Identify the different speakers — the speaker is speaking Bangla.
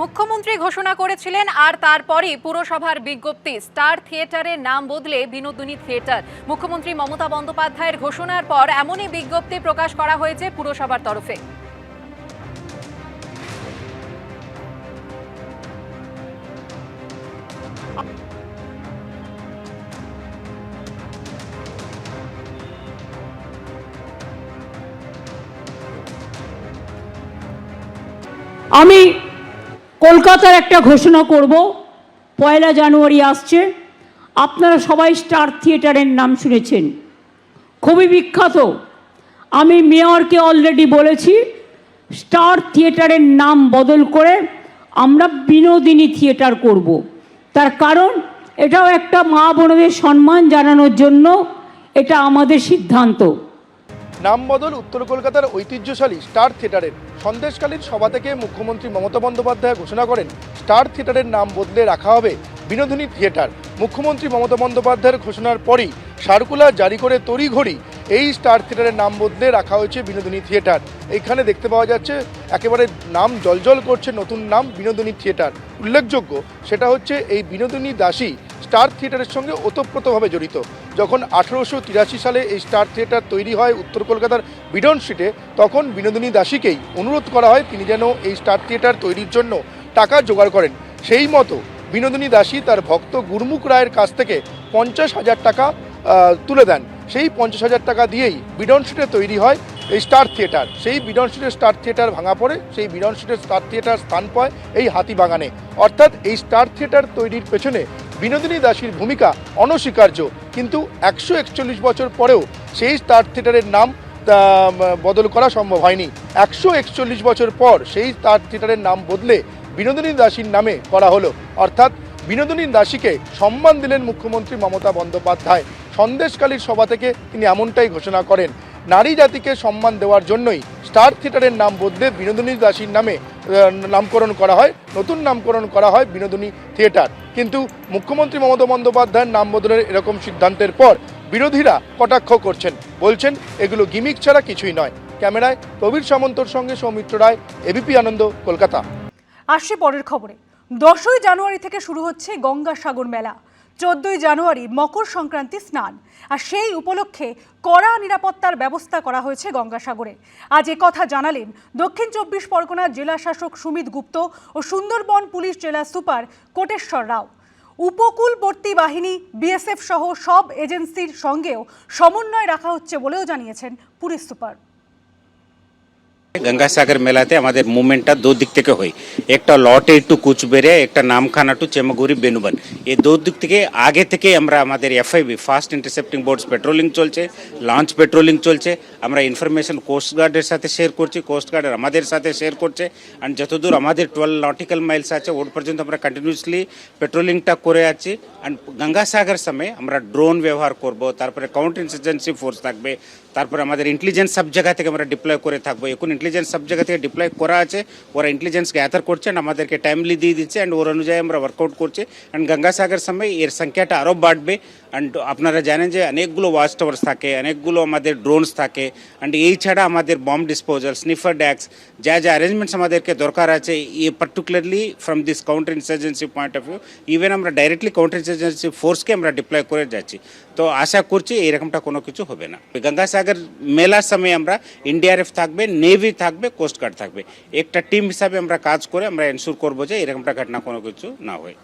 Speaker 1: মুখ্যমন্ত্রী ঘোষণা করেছিলেন আর তারপরই পুরসভার বিজ্ঞপ্তি, স্টার থিয়েটারের নাম বদলে বিনোদিনী থিয়েটার। মুখ্যমন্ত্রী মমতা বন্দ্যোপাধ্যায়ের ঘোষণার পর এমনই বিজ্ঞপ্তি প্রকাশ করা হয়েছে পুরসভার তরফে।
Speaker 2: আমি কলকাতার একটা ঘোষণা করব, পয়লা জানুয়ারি আসছে, আপনারা সবাই স্টার থিয়েটারের নাম শুনেছেন। খুবই বিখ্যাত। আমি মেয়রকে অলরেডি বলেছি, স্টার থিয়েটারের নাম বদল করে আমরা বিনোদিনী থিয়েটার করব। তার কারণ, এটাও একটা মা বোনদের সম্মান জানানোর জন্য এটা আমাদের সিদ্ধান্ত।
Speaker 3: নাম বদল উত্তর কলকাতার ঐতিহ্যশালী স্টার থিয়েটারের। সন্দেশকালীন সভা থেকে মুখ্যমন্ত্রী মমতা বন্দ্যোপাধ্যায় ঘোষণা করেন, স্টার থিয়েটারের নাম বদলে রাখা হবে বিনোদিনী থিয়েটার। মুখ্যমন্ত্রী মমতা বন্দ্যোপাধ্যায়ের ঘোষণার পরই সার্কুলার জারি করে তড়িঘড়ি এই স্টার থিয়েটারের নাম বদলে রাখা হয়েছে বিনোদিনী থিয়েটার। এখানে দেখতে পাওয়া যাচ্ছে, একেবারে নাম জলজল করছে নতুন নাম বিনোদিনী থিয়েটার। উল্লেখযোগ্য, সেটা হচ্ছে এই বিনোদিনী দাসী স্টার থিয়েটারের সঙ্গে ওতপ্রোতভাবে জড়িত। যখন আঠেরোশো তিরাশি সালে এই স্টার থিয়েটার তৈরি হয় উত্তর কলকাতার বিডন স্ট্রিটে, তখন বিনোদিনী দাসীকেই অনুরোধ করা হয় তিনি যেন এই স্টার থিয়েটার তৈরির জন্য টাকা জোগাড় করেন। সেই মতো বিনোদিনী দাসী তার ভক্ত গুরমুখ রায়ের কাছ থেকে পঞ্চাশ হাজার টাকা তুলে দেন। সেই পঞ্চাশ হাজার টাকা দিয়েই বিডন স্ট্রিটে তৈরি হয় এই স্টার থিয়েটার। সেই বিডন স্ট্রিটের স্টার থিয়েটার ভাঙা পড়ে, সেই বিডন স্ট্রিটের স্টার থিয়েটার স্থান পায় এই হাতিবাগানে। অর্থাৎ এই স্টার থিয়েটার তৈরির পেছনে বিনোদিনী দাসীর ভূমিকা অনস্বীকার্য। কিন্তু একশো একচল্লিশ বছর পরেও সেই স্টার থিয়েটারের নাম বদল করা সম্ভব হয়নি। একশো একচল্লিশ বছর পর সেই স্টার থিয়েটারের নাম বদলে বিনোদিনী দাসীর নামে করা হলো। অর্থাৎ বিনোদিনী দাসীকে সম্মান দিলেন মুখ্যমন্ত্রী মমতা বন্দ্যোপাধ্যায়। সন্দেশকালীর সভা থেকে তিনি এমনটাই ঘোষণা করেন। নারী জাতিকে সম্মান দেওয়ার জন্যই স্টার থিয়েটারের নাম বদলে বিনোদিনী দাসীর নামে নামকরণ করা হয়, নতুন নামকরণ করা হয় বিনোদিনী থিয়েটার। কিন্তু মুখ্যমন্ত্রী মমতা বন্দ্যোপাধ্যায়ের নাম বদলের এরকম সিদ্ধান্তের পর বিরোধীরা কটাক্ষ করছেন, বলছেন, এগুলো গিমিক ছাড়া কিছুই নয়। ক্যামেরায় প্রবীর সামন্তর সঙ্গে সৌমিত্র রায় এবিপি আনন্দ, কলকাতা।
Speaker 4: আসছে পরের খবরে। দশই জানুয়ারি থেকে শুরু হচ্ছে গঙ্গাসাগর মেলা। চোদ্দই জানুয়ারি মকর সংক্রান্তি স্নান। আর সেই উপলক্ষে কড়া নিরাপত্তার ব্যবস্থা করা হয়েছে গঙ্গাসাগরে। আজ কথা জানালেন দক্ষিণ চব্বিশ পরগনার জেলা শাসক সুমিত গুপ্ত ও সুন্দরবন পুলিশ জেলা সুপার কোটেশ্বর রাও। উপকূলবর্তী বাহিনী, বিএসএফ সহ সব এজেন্সির সঙ্গেও সমন্বয় রাখা হচ্ছে বলেও জানিয়েছেন পুলিশ সুপার।
Speaker 5: গঙ্গাসাগর মেলাতে আমাদের মুভমেন্টটা দু দিক থেকে হয়। একটা লটে টু কুচবেড়িয়া একটা নামখানা টু চেমাগুড়ি বেনুবান। এই দু দিক থেকে আগে থেকে আমরা আমাদের FIB fast intercepting boats patrolling চলছে লঞ্চ পেট্রোলিং চলছে। আমরা ইনফরমেশন কোস্ট গার্ডের সাথে শেয়ার করছি কোস্ট গার্ড আমাদের সাথে শেয়ার করছে। অ্যান্ড যতদূর আমাদের টুয়েলভ নটিক্যাল মাইলস আছে, ওর পর্যন্ত আমরা কন্টিনিউসলি পেট্রোলিংটা করে আছি। অ্যান্ড গঙ্গাসাগর সময় আমরা ড্রোন ব্যবহার করব, তারপরে কাউন্টার ইনসার্জেন্সি ফোর্স থাকবে, তারপরে আমাদের ইন্টেলিজেন্স সব জায়গা থেকে আমরা ডিপ্লয় করে থাকব। এখন ইন্টেলিজেন্স সব জায়গা থেকে ডিপ্লয় করা আছে ওরা ইন্টেলিজেন্স গ্যাদার করছে আমাদেরকে টাইমলি দিয়ে দিচ্ছে অ্যান্ড ওর অনুযায়ী আমরা ওয়ার্কআউট করছি অ্যান্ড গঙ্গাসাগর সময় এর সংখ্যাটা আরও বাড়বে অ্যান্ড আপনারা জানেন যে অনেকগুলো ওয়াচ টাওয়ার্স থাকে অনেকগুলো আমাদের ড্রোনস থাকে অ্যান্ড এই ছাড়া আমাদের বম্ব ডিসপোজাল স্নিফার ড্যাক্স যা যা অ্যারেঞ্জমেন্টস আমাদেরকে দরকার আছে এই particularly from this counter insurgency point of view even আমরা ডাইরেক্টলি কাউন্টার ইনসার্জেন্সি ফোর্সকে আমরা ডিপ্লয় করে যাচ্ছি তো আশা করছি এরকমটা কোনো কিছু হবে না গঙ্গাসাগর মেলার সময় আমরা এনডিআরএফ থাকবে নেভি থাকবে কোস্টগার্ড থাকবে। একটা টিম হিসাবে আমরা কাজ করে আমরা এনশোর করব যে এরকমটা ঘটনা কোনো কিছু না হয়।